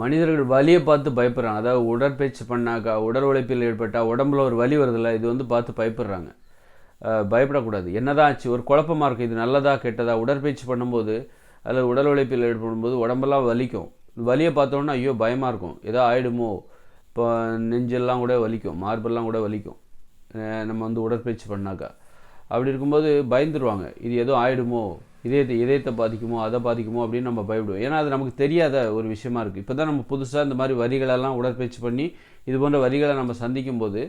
மனிதர்கள் வலியை பார்த்து பயப்படுறாங்க. அதாவது உடற்பயிற்சி பண்ணாக்கா உடல் உழைப்பில் ஏற்பட்டால் உடம்புல ஒரு வலி வருதில்ல இது வந்து பார்த்து பயப்படுறாங்க. பயப்படக்கூடாது. என்னதான் ஆச்சு? ஒரு குழப்பமா இருக்குது இது நல்லதா கெட்டதா? உடற்பயிற்சி பண்ணும்போது அல்லது உடல் உழைப்பில் ஏற்படும்போது உடம்பெல்லாம் வலிக்கும். வலியை பார்த்தோன்னா ஐயோ பயமாக இருக்கும். ஏதோ ஆயிடுமோ? இப்போ நெஞ்செல்லாம் கூட வலிக்கும். மார்பெல்லாம் கூட வலிக்கும். நம்ம வந்து உடற்பயிற்சி பண்ணாக்கா. அப்படி இருக்கும்போது பயந்துருவாங்க. இது எதுவும் ஆயிடுமோ? இதயத்தை இதயத்தை பாதிக்குமோ அதை பாதிக்குமோ அப்படின்னு நம்ம பயப்படுவோம். ஏன்னா அது நமக்கு தெரியாத ஒரு விஷயமா இருக்குது இப்போ தான் நம்ம புதுசாக இந்த மாதிரி வரிகளெல்லாம் உடற்பயிற்சி பண்ணி இது போன்ற வரிகளை நம்ம சந்திக்கும் போது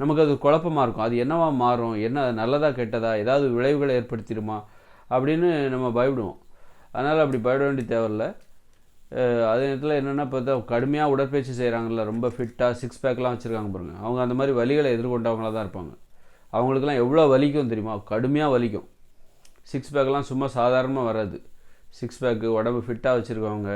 நமக்கு அது குழப்பமாக இருக்கும். அது என்னவா மாறும்? என்ன நல்லதா கெட்டதா? ஏதாவது விளைவுகளை ஏற்படுத்திடுமா? அப்படின்னு நம்ம பயப்படுவோம். அதனால் அப்படி பயப்பட வேண்டிய தேவையில்ல. அதே நேரத்தில் என்னென்னா இப்போ கடுமையாக உடற்பயிற்சி செய்கிறாங்கல்ல ரொம்ப ஃபிட்டாக சிக்ஸ் பேக்லாம் வச்சுருக்காங்க பாருங்கள் அவங்க அந்த மாதிரி வலிகளை எதிர்கொண்டவங்களாக தான் இருப்பாங்க. அவங்களுக்குலாம் எவ்வளோ வலிக்கும் தெரியுமா? கடுமையாக வலிக்கும். சிக்ஸ் பேக்லாம் சும்மா சாதாரணமாக வராது. சிக்ஸ் பேக்கு உடம்பு ஃபிட்டாக வச்சுருக்கவங்க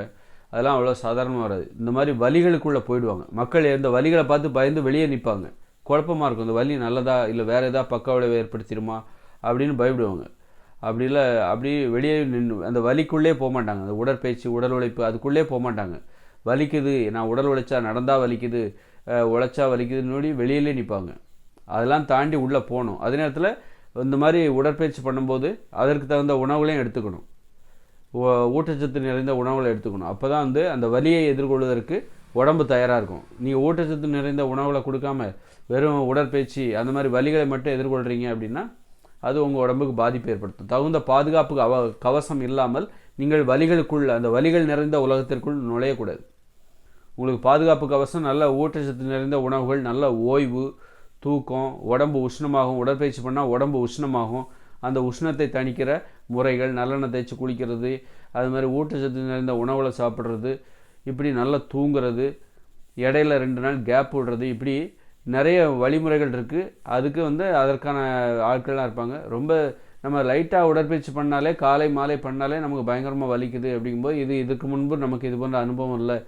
அதெல்லாம் அவ்வளோ சாதாரணமாக வராது. இந்த மாதிரி வலிகளுக்குள்ளே போயிடுவாங்க. மக்கள் இந்த வலிகளை பார்த்து பயந்து வெளியே நிற்பாங்க குழப்பமாக இருக்கும். இந்த வலி நல்லதா இல்லை வேறு எதாவது பக்க விளைவு ஏற்படுத்திடுமா அப்படின்னு பயப்படுவாங்க. அப்படி இல்லை அப்படி வெளியே நின்று அந்த வலிக்குள்ளே போக மாட்டாங்க. அந்த உடற்பயிற்சி உடல் உழைப்பு அதுக்குள்ளே போக மாட்டாங்க. வலிக்குது நான் உடல் உழைச்சா நடந்தால் வலிக்குது உழைச்சா வலிக்குதுன்னு வெளியிலே நிற்பாங்க அதெல்லாம் தாண்டி உள்ளே போகணும். அதே நேரத்தில் இந்த மாதிரி உடற்பயிற்சி பண்ணும்போது அதற்கு தகுந்த உணவுகளையும் எடுத்துக்கணும். ஊட்டச்சத்து நிறைந்த உணவுகளை எடுத்துக்கணும். அப்போ தான் வந்து அந்த வலியை எதிர்கொள்வதற்கு உடம்பு தயாராக இருக்கும். நீங்கள் ஊட்டச்சத்து நிறைந்த உணவுகளை கொடுக்காம வெறும் உடற்பயிற்சி அந்த மாதிரி வலிகளை மட்டும் எதிர்கொள்கிறீங்க அப்படின்னா அது உங்கள் உடம்புக்கு பாதிப்பு ஏற்படுத்தும். தகுந்த பாதுகாப்பு அவ கவசம் இல்லாமல் நீங்கள் வலிகளுக்குள் அந்த வலிகள் நிறைந்த உலகத்திற்குள் நுழையக்கூடாது. உங்களுக்கு பாதுகாப்பு கவசம் நல்ல ஊட்டச்சத்து நிறைந்த உணவுகள் நல்ல ஓய்வு தூக்கம் உடம்பு உஷ்ணமாகும். உடற்பயிற்சி பண்ணால் உடம்பு உஷ்ணமாகும். அந்த உஷ்ணத்தை தணிக்கிற முறைகள் நல்லெண்ணெய் தேய்ச்சி குளிக்கிறது அது மாதிரி ஊட்டச்சத்து நிறைந்த உணவில் சாப்பிட்றது இப்படி நல்லா தூங்குறது இடையில ரெண்டு நாள் கேப் விடுறது இப்படி நிறைய வழிமுறைகள் இருக்குது அதுக்கு வந்து அதற்கான ஆட்கள்லாம் இருப்பாங்க. ரொம்ப நம்ம லைட்டாக உடற்பயிற்சி பண்ணாலே காலை மாலை பண்ணாலே நமக்கு பயங்கரமாக வலிக்குது அப்படிங்கும்போது இது இதுக்கு முன்பு நமக்கு இது போன்ற அனுபவம் இல்லை.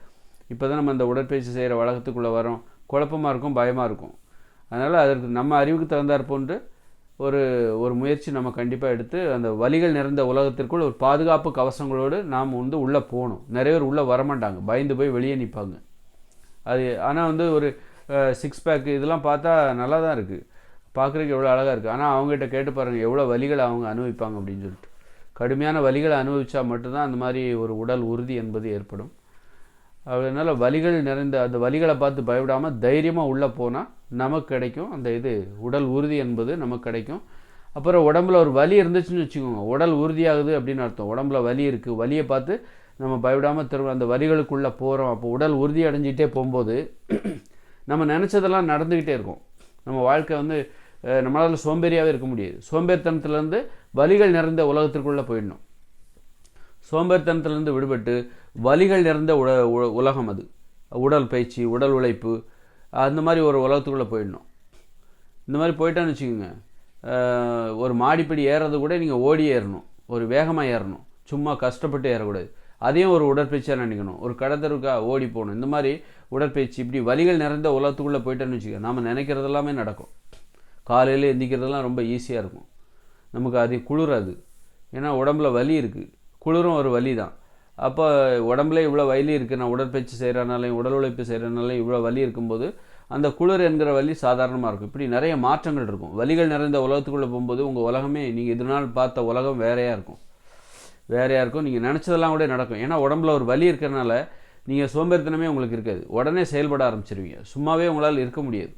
இப்போ தான் நம்ம அந்த உடற்பயிற்சி செய்கிற வழக்கத்துக்குள்ளே வரோம் குழப்பமாக இருக்கும் பயமாக இருக்கும். அதனால் அதற்கு நம்ம அறிவுக்கு தகுந்தாற் போன்று ஒரு ஒரு முயற்சி நம்ம கண்டிப்பாக எடுத்து அந்த வலிகள் நிறைந்த உலகத்திற்குள் ஒரு பாதுகாப்பு கவசங்களோடு நாம் வந்து உள்ளே போகணும். நிறைய பேர் உள்ளே வரமாட்டாங்க. பயந்து போய் வெளியே நிற்பாங்க. அது ஆனால் வந்து ஒரு சிக்ஸ் பேக் இதெல்லாம் பார்த்தா நல்லா தான் இருக்குது பார்க்குறதுக்கு எவ்வளோ அழகாக இருக்குது ஆனால் அவங்ககிட்ட கேட்டு பாருங்கள் எவ்வளோ வலிகளை அவங்க அனுபவிப்பாங்க அப்படின்னு சொல்லிட்டு. கடுமையான வலிகளை அனுபவித்தா மட்டும்தான் அந்த மாதிரி ஒரு உடல் உறுதி என்பது ஏற்படும். அதனால் வலிகள் நிறைந்த அந்த வலிகளை பார்த்து பயப்படாமல் தைரியமாக உள்ளே போனால் நமக்கு கிடைக்கும். அந்த இது உடல் உறுதி என்பது நமக்கு கிடைக்கும். அப்புறம் உடம்புல ஒரு வலி இருந்துச்சுன்னு வச்சுக்கோங்க. உடல் உறுதியாகுது அப்படின்னு அர்த்தம். உடம்புல வலி இருக்குது வலியை பார்த்து நம்ம பயப்படாமல் திரும்ப அந்த வலிகளுக்குள்ளே போகிறோம் அப்போ உடல் உறுதி அடைஞ்சிட்டே போகும்போது நம்ம நினச்சதெல்லாம் நடந்துக்கிட்டே இருக்கும். நம்ம வாழ்க்கை வந்து நம்மளால் சோம்பேறியாகவே இருக்க முடியாது. சோம்பேறித்தனத்துலேருந்து வலிகள் நிறைந்த உலகத்திற்குள்ளே போயிடணும். சோம்பேறித்தனத்திலிருந்து விடுபட்டு வலிகள் நிறைந்த உட உ- உலகம் அது. உடல் பயிற்சி உடல் உழைப்பு அந்த மாதிரி ஒரு உலகத்துக்குள்ளே போயிடணும். இந்த மாதிரி போயிட்டான்னு வச்சுக்கோங்க. ஒரு மாடிப்படி ஏறது கூட நீங்கள் ஓடி ஏறணும். ஒரு வேகமாக ஏறணும். சும்மா கஷ்டப்பட்டு ஏறக்கூடாது. அதையும் ஒரு உடற்பயிற்சியாக நினைக்கணும். ஒரு கடத்தருக்கா ஓடி போகணும். இந்த மாதிரி உடற்பயிற்சி இப்படி வலிகள் நிறைந்த உலகத்துக்குள்ளே போயிட்டோன்னு வச்சுக்கோங்க. நம்ம நினைக்கிறது எல்லாமே நடக்கும். காலையில் எந்திக்கிறதெல்லாம் ரொம்ப ஈஸியாக இருக்கும். நமக்கு அது குளிராது ஏன்னா உடம்புல வலி இருக்குது குளிரும் ஒரு வலி தான் அப்போ உடம்புல இவ்வளோ வலி இருக்குது நான் உடற்பயிற்சி செய்கிறனாலையும் உடல் உழைப்பு செய்கிறனாலையும் இவ்வளோ வலி இருக்கும்போது அந்த குளிர் என்கிற வலி சாதாரணமாக இருக்கும். இப்படி நிறைய மாற்றங்கள் இருக்கும். வலிகள் நிறைந்த உலகத்துக்குள்ளே போகும்போது உங்கள் உலகமே நீங்கள் இது நாள் பார்த்த உலகம் வேறையாக இருக்கும். வேறையாக இருக்கும். நீங்கள் நினச்சதெல்லாம் கூட நடக்கும். ஏன்னா உடம்புல ஒரு வலி இருக்கிறனால நீங்கள் சோம்பேறித்தனமே உங்களுக்கு இருக்காது. உடனே செயல்பட ஆரம்பிச்சிருவீங்க. சும்மாவே உங்களால் இருக்க முடியாது.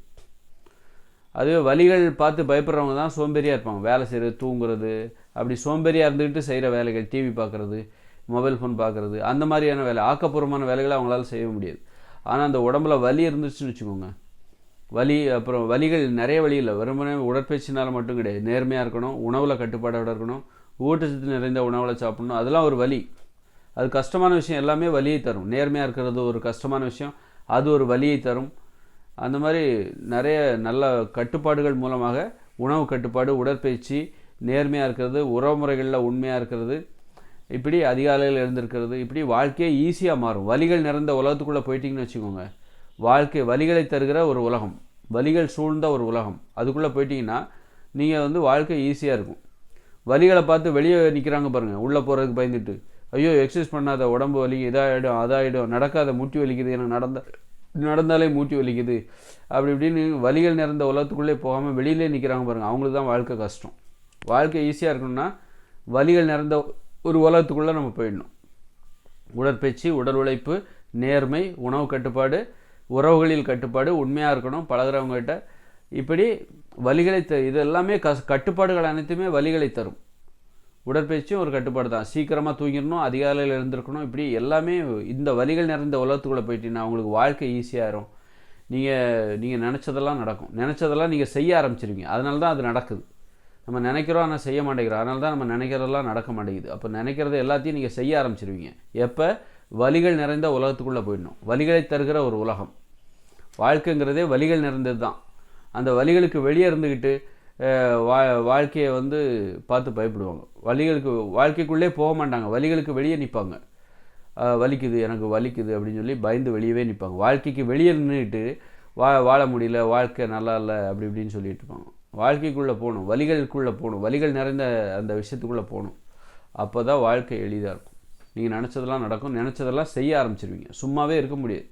அதுவே வலிகள் பார்த்து பயப்படுறவங்க தான் சோம்பேறியாக இருப்பாங்க. வேலை செய்கிறது தூங்குறது அப்படி சோம்பேறியாக இருந்துக்கிட்டு செய்கிற வேலைகள் டிவி பார்க்குறது மொபைல் ஃபோன் பார்க்குறது அந்த மாதிரியான வேலை ஆக்கப்பூர்வமான வேலைகளை அவங்களால செய்ய முடியாது. ஆனால் அந்த உடம்புல வலி இருந்துச்சுன்னு வச்சுக்கோங்க. வலி அப்புறம் வலிகள் நிறைய வழி இல்லை. வெறுமனே உடற்பயிற்சினால் மட்டும் கிடையாது. நேர்மையாக இருக்கணும் உணவில் கட்டுப்பாடோட இருக்கணும் ஊட்டச்சத்து நிறைந்த உணவில் சாப்பிடணும். அதெல்லாம் ஒரு வலி. அது கஷ்டமான விஷயம். எல்லாமே வலியை தரும். நேர்மையாக இருக்கிறது ஒரு கஷ்டமான விஷயம். அது ஒரு வலியை தரும். அந்த மாதிரி நிறைய நல்ல கட்டுப்பாடுகள் மூலமாக உணவு கட்டுப்பாடு உடற்பயிற்சி நேர்மையாக இருக்கிறது உறவுமுறைகளில் உண்மையாக இருக்கிறது இப்படி அதிகாலையில் எழுந்திருக்கிறது இப்படி வாழ்க்கையே ஈஸியாக மாறும். வலிகள் நிறைந்த உலகத்துக்குள்ளே போயிட்டீங்கன்னு வச்சுக்கோங்க. வாழ்க்கை வலிகளை தருகிற ஒரு உலகம் வலிகள் சூழ்ந்த ஒரு உலகம். அதுக்குள்ளே போயிட்டிங்கன்னா நீங்கள் வந்து வாழ்க்கை ஈஸியாக இருக்கும். வலிகளை பார்த்து வெளியே நிற்கிறாங்க பாருங்கள் உள்ளே போகிறதுக்கு பயந்துட்டு. ஐயோ எக்ஸசைஸ் பண்ணாத உடம்பு வலி இதாகிடும் அதாகிடும் நடக்காத மூட்டி வலிக்குது எனக்கு நடந்த நடந்தாலே மூட்டி வலிக்குது. அப்படி இப்படின்னு வலிகள் நிறைந்த உலகத்துக்குள்ளே போகாமல் வெளியிலே நிற்கிறாங்க பாருங்கள் அவங்களுக்கு தான் வாழ்க்கை கஷ்டம். வாழ்க்கை ஈஸியாக இருக்கணும்னா வலிகள் நிறைந்த ஒரு உலகத்துக்குள்ளே நம்ம போயிடணும். உடற்பயிற்சி உடல் உழைப்பு நேர்மை உணவு கட்டுப்பாடு உறவுகளில் கட்டுப்பாடு உண்மையாக இருக்கணும் பழகிறவங்ககிட்ட இப்படி வலிகளை த இது எல்லாமே கஸ் கட்டுப்பாடுகள் அனைத்துமே வலிகளை தரும். உடற்பயிற்சியும் ஒரு கட்டுப்பாடு தான். சீக்கிரமாக தூங்கிடணும் அதிகாலையில் இருந்திருக்கணும் இப்படி எல்லாமே இந்த வலிகள் நிறைந்த உலகத்துக்குள்ளே போயிட்டீங்கன்னா உங்களுக்கு வாழ்க்கை ஈஸியாகிடும் நீங்கள் நீங்கள் நினச்சதெல்லாம் நடக்கும். நினச்சதெல்லாம் நீங்கள் செய்ய ஆரம்பிச்சிருவீங்க. அதனால தான் அது நடக்குது. நம்ம நினைக்கிறோம் ஆனால் செய்ய மாட்டேங்கிறோம். அதனால தான் நம்ம நினைக்கிறதெல்லாம் நடக்க மாட்டேங்குது. அப்போ நினைக்கிறது எல்லாத்தையும் நீங்கள் செய்ய ஆரம்பிச்சிருவீங்க. எப்போ? வலிகள் நிறைந்த உலகத்துக்குள்ளே போயிடணும். வலிகளை தருகிற ஒரு உலகம். வாழ்க்கைங்கிறதே வலிகள் நிறைந்தது தான் அந்த வலிகளுக்கு வெளியே இருந்துக்கிட்டு வா வாழ்க்கையை வந்து பார்த்து பயப்படுவாங்க. வலிகளுக்கு வாழ்க்கைக்குள்ளே போக மாட்டாங்க. வலிகளுக்கு வெளியே நிற்பாங்க. வலிக்குது எனக்கு வலிக்குது அப்படின்னு சொல்லி பயந்து வெளியவே நிற்பாங்க. வாழ்க்கைக்கு வெளியே நின்றுட்டு வா வாழ முடியல வாழ்க்கை நல்லா இல்லை அப்படி இப்படின்னு சொல்லிட்டு இருப்பாங்க. வாழ்க்கைக்குள்ளே போகணும் வலிகளுக்குள்ளே போகணும் வலிகள் நிறைந்த அந்த விஷயத்துக்குள்ளே போகணும். அப்போ தான் வாழ்க்கை எளிதாக இருக்கும். நீங்கள் நினச்சதெல்லாம் நடக்கும். நினச்சதெல்லாம் செய்ய ஆரம்பிச்சிருவீங்க. சும்மாவே இருக்க முடியாது.